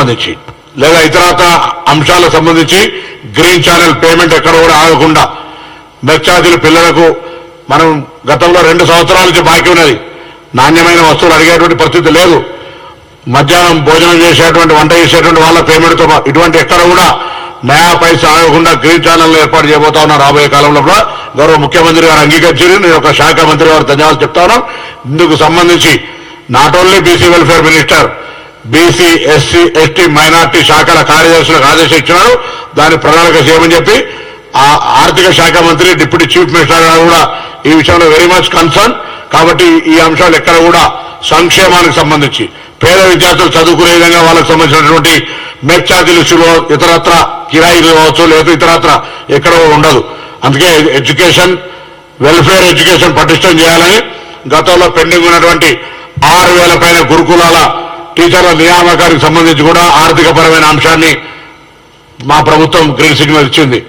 సంబంధించి. లేదా ఇతరత అంశాలకు సంబంధించి గ్రీన్ ఛానల్ పేమెంట్ ఎక్కడ కూడా ఆగకుండా మెచ్చార్జీలు పిల్లలకు మనం గతంలో రెండు సంవత్సరాల నుంచి బాకీ ఉన్నది. నాణ్యమైన వస్తువులు అడిగేటువంటి పరిస్థితి లేదు. మధ్యాహ్నం భోజనం చేసేటువంటి వంట చేసేటువంటి వాళ్ళ పేమెంట్తో ఇటువంటి ఎక్కడ కూడా నయా పైస ఆగకుండా గ్రీన్ ఛానల్ ఏర్పాటు చేయబోతా ఉన్నా రాబోయే కాలంలో కూడా. గౌరవ ముఖ్యమంత్రి గారు అంగీకరించారు. నేను ఒక శాఖ మంత్రి గారు ధన్యవాదాలు చెప్తా ఉన్నాం ఇందుకు సంబంధించి not only BC welfare minister BC SC ST minority శాఖల కార్యదర్శులకు ఆదేశించినారు ఇచ్చినారు. దాన్ని ప్రణాళిక చేయమని చెప్పి ఆ ఆర్థిక శాఖ మంత్రి డిప్యూటీ చీఫ్ మినిస్టర్ గారు కూడా ఈ విషయంలో వెరీ మచ్ కన్సర్న్ కాబట్టి ఈ అంశాలు ఎక్కడ కూడా సంక్షేమానికి సంబంధించి పేద విద్యార్థులు చదువుకునే విధంగా వాళ్ళకి సంబంధించినటువంటి మెట్ ఛార్జీలు ఇతరత్ర కిరాయిలు కావచ్చు లేదా ఇతరత్ర ఎక్కడ ఉండదు. అందుకే ఎడ్యుకేషన్ వెల్ఫేర్ ఎడ్యుకేషన్ పటిష్టం చేయాలని గతంలో పెండింగ్ ఉన్నటువంటి ఆరు వేల పైన గురుకులాల టీచర్ల నియామకానికి సంబంధించి కూడా ఆర్థిక పరమైన అంశాన్ని మా ప్రభుత్వం గ్రీన్ సిగ్నల్ ఇచ్చింది.